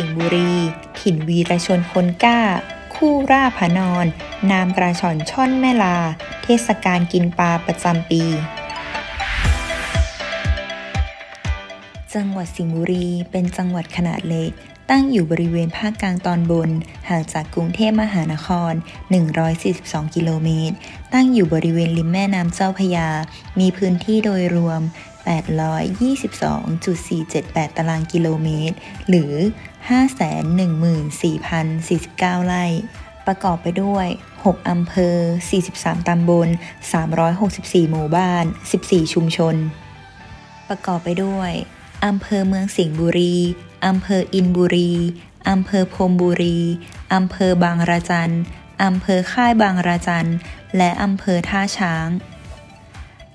สิงห์บุรี ถิ่นวีรชนคนกล้า คู่ร่าพนอน นามกระชอนช่อนแม่ลา เทศกาลกินปลาประจำปี จังหวัดสิงห์บุรี เป็นจังหวัดขนาดเล็ก ตั้งอยู่บริเวณภาคกลางตอนบน ห่างจากกรุงเทพมหานคร 142 กิโลเมตร ตั้งอยู่บริเวณริมแม่น้ำเจ้าพยา มีพื้นที่โดยรวม 822.478 ตารางกิโลเมตร หรือ 514,049 ไร่ ประกอบไปด้วย 6 อำเภอ 43 ตำบล 364 หมู่บ้าน 14 ชุมชน ประกอบไปด้วย อำเภอเมืองสิงห์บุรี อำเภออินบุรี อำเภอพรมบุรี อำเภอบางระจัน อำเภอค่ายบางระจัน และอำเภอท่าช้าง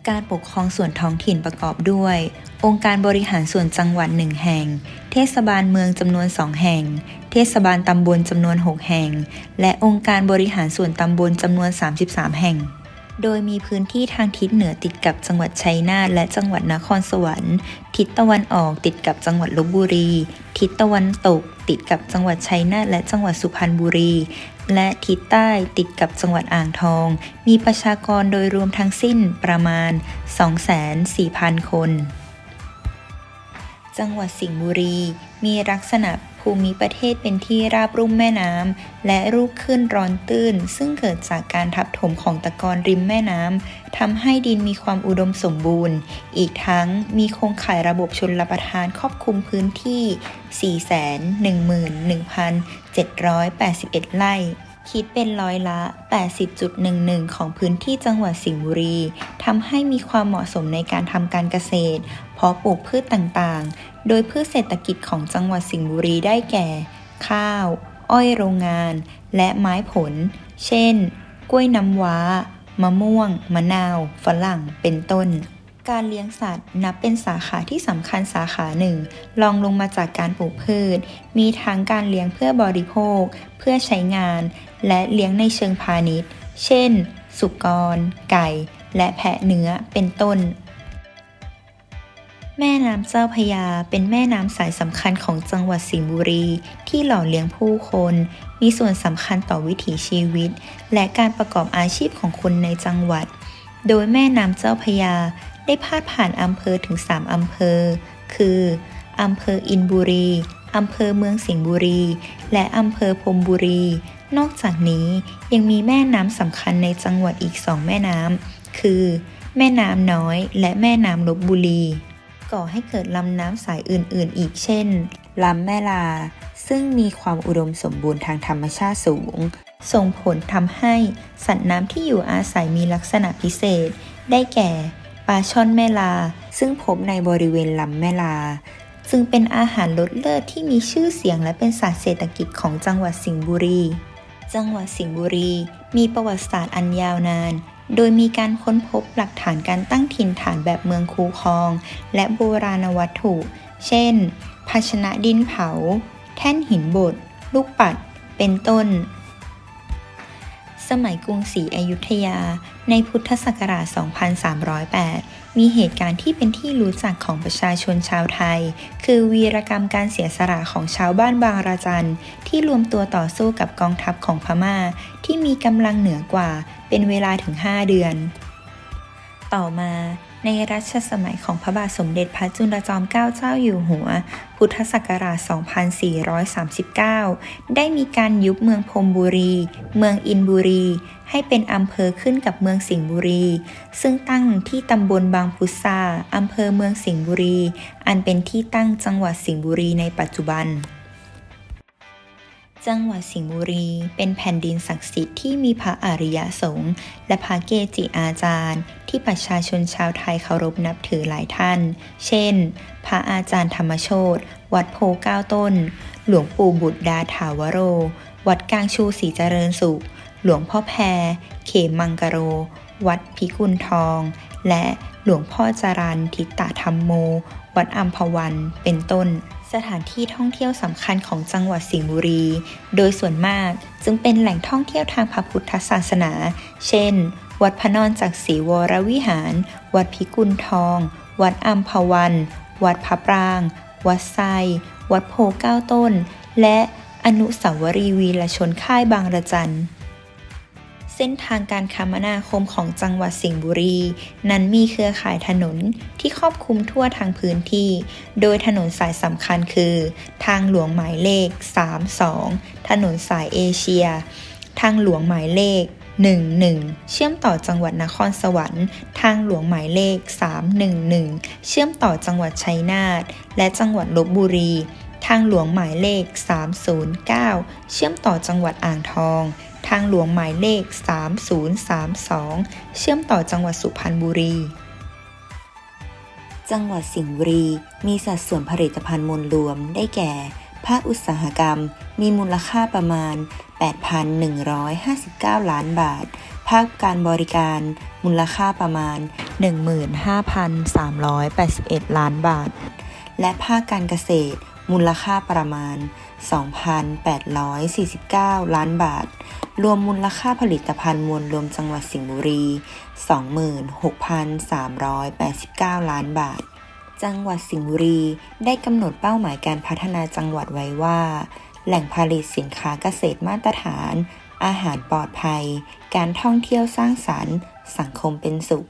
การปกครองส่วนท้องถิ่นประกอบด้วย องค์การบริหารส่วนจังหวัดหนึ่งแห่ง เทศบาลเมืองจำนวนสองแห่ง เทศบาลตำบลจำนวน 6 แห่ง และองค์การบริหารส่วนตำบลจำนวน 33 แห่ง โดยมีพื้นที่ทางทิศเหนือติดกับจังหวัดชัยนาทและจังหวัดนครสวรรค์ ทิศตะวันออกติดกับจังหวัดลบบุรี ทิศตะวันตกติดกับจังหวัดชัยนาทและจังหวัดสุพรรณบุรี และทิศใต้ติดกับจังหวัดอ่างทอง มีประชากรโดยรวมทั้งสิ้นประมาณ 24,000 คน จังหวัดสิงห์บุรีมีลักษณะ ภูมิประเทศเป็นที่ราบรุ่มแม่น้ำและรูปขึ้นร้อนตื้น ซึ่งเกิดจากการทับถมของตะกอนริมแม่น้ำทำให้ดินมีความอุดมสมบูรณ์ อีกทั้งมีโครงข่ายระบบชนรประทานครอบคลุมพื้นที่ 411,781 ไร่ คิดเป็นร้อยละ 80.11 ของพื้นที่จังหวัดสิงห์บุรีทำให้มีความเหมาะสมในการทำการเกษตร เพาะปลูกพืชต่างๆ โดยพืชเศรษฐกิจของจังหวัดสิงห์บุรีได้แก่ ข้าว อ้อยโรงงาน และไม้ผล เช่น กล้วยน้ำว้า มะม่วง มะนาว ฝรั่ง เป็นต้นการเลี้ยงสัตว์นับเป็นสาขาที่สำคัญสาขาหนึ่งรองลงมาจากการปลูกพืช มีทั้งการเลี้ยงเพื่อบริโภค เพื่อใช้งาน และเลี้ยงในเชิงพาณิชย์ เช่น สุกร ไก่ และแพะเนื้อเป็นต้น แม่น้ำเจ้าพยาเป็นแม่น้ำสายสำคัญของจังหวัดสิงห์บุรี ที่หล่อเลี้ยงผู้คน มีส่วนสำคัญต่อวิถีชีวิต และการประกอบอาชีพของคนในจังหวัด โดยแม่น้ำเจ้าพยาได้พาดผ่านอำเภอถึง 3 อำเภอ คืออำเภออินบุรี อำเภอเมืองสิงห์บุรี และอำเภอพรมบุรี นอกจากนี้ยังมีแม่น้ำสำคัญในจังหวัดอีกสองแม่น้ำคือ แม่น้ำน้อย และแม่น้ำลบบุรี ก่อให้เกิดลำน้ำสายอื่นๆ อีกเช่นลำแม่ลา ซึ่งมีความอุดมสมบูรณ์ทางธรรมชาติสูง ส่งผลทำให้สัตว์น้ำที่อยู่อาศัยมีลักษณะพิเศษ ได้แก่ปลาช่อนแม่ลา ซึ่งพบในบริเวณลำแม่ลาซึ่งเป็นอาหารรสเลิศที่มีชื่อเสียงและเป็นศาสตร์เศรษฐกิจของจังหวัดสิงห์บุรี จังหวัดสิงห์บุรี มีประวัติศาสตร์อันยาวนาน โดยมีการค้นพบหลักฐานการตั้งถิ่นฐานแบบเมืองคูคลอง และโบราณวัตถุ เช่น ภาชนะดินเผา แท่นหินบด ลูกปัด เป็นต้น สมัยกรุงศรีอยุธยา ในพุทธศักราช 2308 มีเหตุการณ์ที่เป็นที่รู้จักของประชาชนชาวไทย คือวีรกรรมการเสียสละของชาวบ้านบางระจันที่รวมตัวต่อสู้กับกองทัพของพม่า ที่มีกำลังเหนือกว่า เป็นเวลาถึง 5 เดือน ต่อมา ในรัชสมัยของพระบาทสมเด็จพระจุลจอมเกล้าเจ้าอยู่หัว พุทธศักราช 2439 ได้มีการยุบเมืองพรมบุรี เมืองอินบุรี ให้เป็นอำเภอขึ้นกับเมืองสิงห์บุรี ซึ่งตั้งที่ตำบลบางพุทราอำเภอเมืองสิงห์บุรี อันเป็นที่ตั้งจังหวัดสิงห์บุรีในปัจจุบัน จังหวัดสิงห์บุรี เป็นแผ่นดินศักดิ์สิทธิ์ที่มีพระอริยสงฆ์และพระเกจิอาจารย์ ที่ประชาชนชาวไทยเคารพนับถือหลายท่าน เช่น พระอาจารย์ธรรมโชตวัดโพเก้าต้น หลวงปู่บุตรดาถาวโร วัดกลางชูศรีเจริญสุข หลวงพ่อแพร เขมังกโร วัดพิกุลทอง และหลวงพ่อจารันทิตธรรมโม วัดอัมพวัน เป็นต้น สถานที่ท่องเที่ยวสำคัญของจังหวัดสิงห์บุรี โดยส่วนมากจึงเป็นแหล่งท่องเที่ยวทางพระพุทธศาสนา เช่น วัดพระนอนจากศรีวรวิหาร วัดพิกุลทอง วัดอัมพวัน วัดพระปราง วัดไซ วัดโพเก้าต้น และอนุสาวรีย์วีรชนค่ายบางระจัน เส้นทางการคมนาคมของจังหวัดสิงห์บุรี นั้นมีเครือข่ายถนนที่ครอบคลุมทั่วทางพื้นที่ โดยถนนสายสำคัญคือ ทางหลวงหมายเลข 32 ถนนสายเอเชีย ทางหลวงหมายเลข 11 เชื่อมต่อจังหวัดนครสวรรค์ ทางหลวงหมายเลข 311 เชื่อมต่อจังหวัดชัยนาทและจังหวัดลบบุรี ทางหลวงหมายเลข 309 เชื่อมต่อจังหวัดอ่างทอง ทางหลวงหมายเลข 3032 เชื่อมต่อจังหวัดสุพรรณบุรี จังหวัดสิงห์บุรี มีสัดส่วนผลิตภัณฑ์มวลรวมได้แก่ ภาคอุตสาหกรรม มีมูลค่าประมาณ 8,159 ล้านบาท ภาคการบริการ มูลค่าประมาณ 15,381 ล้านบาท และภาคการเกษตรมูลค่าประมาณ 2,849 ล้านบาท รวมมูลค่าผลิตภัณฑ์มวลรวมจังหวัดสิงห์บุรี 26,389 ล้านบาท จังหวัดสิงห์บุรีได้กำหนดเป้าหมายการพัฒนาจังหวัดไว้ว่า แหล่งผลิตสินค้าเกษตรมาตรฐาน อาหารปลอดภัย การท่องเที่ยวสร้างสรรค์ สังคมเป็นสุข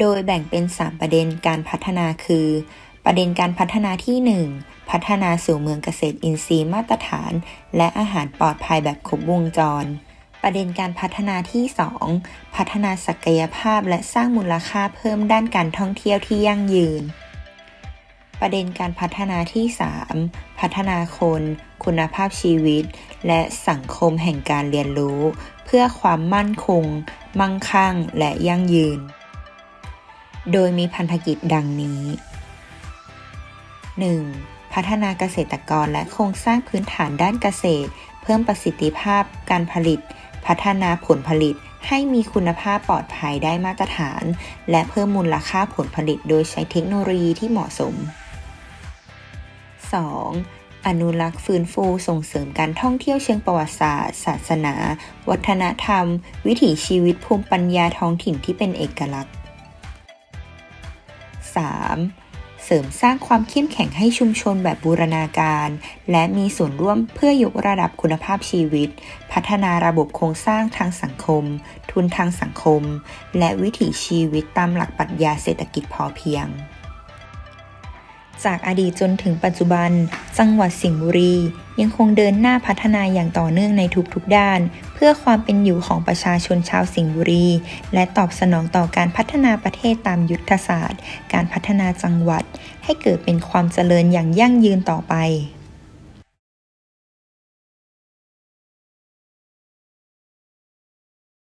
โดยแบ่งเป็น 3 ประเด็นการพัฒนาคือ ประเด็นการพัฒนาที่ 1พัฒนาสู่เมืองเกษตรอินทรีย์มาตรฐาน และอาหารปลอดภัยแบบครบวงจร ประเด็นการพัฒนาที่ 2 พัฒนาศักยภาพและสร้างมูลค่าเพิ่มด้านการท่องเที่ยวที่ยั่งยืน ประเด็นการพัฒนาที่ 3 พัฒนาคน คุณภาพชีวิต และสังคมแห่งการเรียนรู้ เพื่อความมั่นคง มั่งคั่ง และยั่งยืน โดยมีพันธกิจดังนี้ 1. พัฒนาเกษตรกรและโครงสร้างพื้นฐานด้านเกษตร เพิ่มประสิทธิภาพการผลิต พัฒนาผลผลิตให้มีคุณภาพปลอดภัยได้มาตรฐาน และเพิ่มมูลค่าผลผลิตโดยใช้เทคโนโลยีที่เหมาะสม 2. อนุรักษ์ฟื้นฟูส่งเสริมการท่องเที่ยวเชิงประวัติศาสตร์ ศาสนา วัฒนธรรม วิถีชีวิตภูมิปัญญาท้องถิ่นที่เป็นเอกลักษณ์ 3. เสริมสร้างความเข้มแข็งให้ชุมชนแบบบูรณาการ และมีส่วนร่วมเพื่อยกระดับคุณภาพชีวิต พัฒนาระบบโครงสร้างทางสังคม ทุนทางสังคม และวิถีชีวิตตามหลักปรัชญาเศรษฐกิจพอเพียง จากอดีตจนถึงปัจจุบัน จังหวัดสิงห์บุรี ยังคงเดินหน้าพัฒนาอย่างต่อเนื่องในทุกๆด้าน เพื่อความเป็นอยู่ของประชาชนชาวสิงห์บุรี และตอบสนองต่อการพัฒนาประเทศตามยุทธศาสตร์ การพัฒนาจังหวัด ให้เกิดเป็นความเจริญอย่างยั่งยืนต่อไป